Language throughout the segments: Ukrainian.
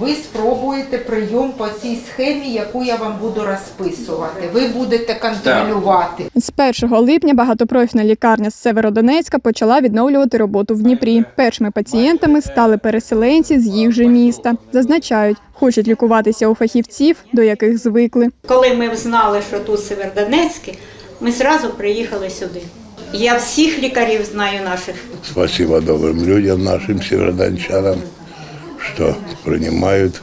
ви спробуєте прийом по цій схемі, яку я вам буду розписувати. Ви будете контролювати. З 1 липня багатопрофільна лікарня з Северодонецька почала відновлювати роботу в Дніпрі. Першими пацієнтами стали переселенці з їх же міста. Зазначають, хочуть лікуватися у фахівців, до яких звикли. Коли ми знали, що тут Севердонецьке, ми одразу приїхали сюди. Я всіх лікарів знаю наших. Спасибо добрым людям, нашим северодончанам, что принимают.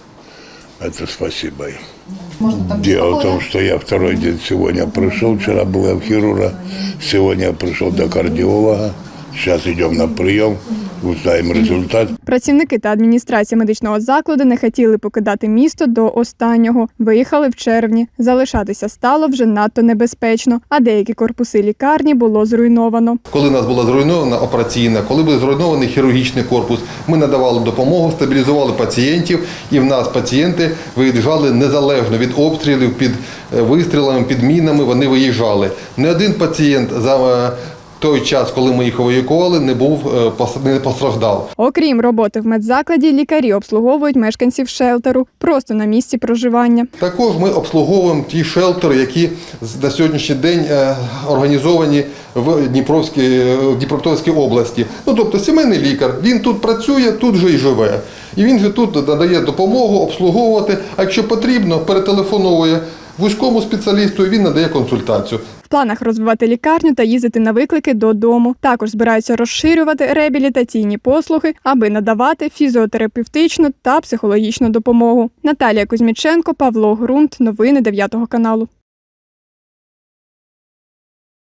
Это спасибо им. Дело в том, что я второй день сегодня пришел, вчера был я в хирурга, сегодня я пришел до кардиолога, сейчас идем на прием, узнаем результат. Працівники та адміністрація медичного закладу не хотіли покидати місто до останнього. Виїхали в червні. Залишатися стало вже надто небезпечно, а деякі корпуси лікарні було зруйновано. Коли нас була зруйнована операційна, коли був зруйнований хірургічний корпус, ми надавали допомогу, стабілізували пацієнтів, і в нас пацієнти виїжджали незалежно від обстрілів, під е, вистрілами, під мінами. Вони виїжджали. Не один пацієнт за е, той час, коли ми їх евакуювали, не був е, не постраждав. Окрім роботи в медзакладі, лікарі обслуговують мешканців шелтеру просто на місці проживання. Також ми обслуговуємо ті шелтери, які на сьогоднішній день е, організовані в Дніпровській, е, Дніпропетровській області. Ну тобто сімейний лікар, він тут працює, тут же і живе. І він же тут надає допомогу обслуговувати. А якщо потрібно, перетелефонує вузькому спеціалісту, і він надає консультацію. Планах розвивати лікарню та їздити на виклики додому. Також збираються розширювати реабілітаційні послуги, аби надавати фізіотерапевтичну та психологічну допомогу. Наталія Кузьміченко, Павло Грунт. Новини 9 каналу.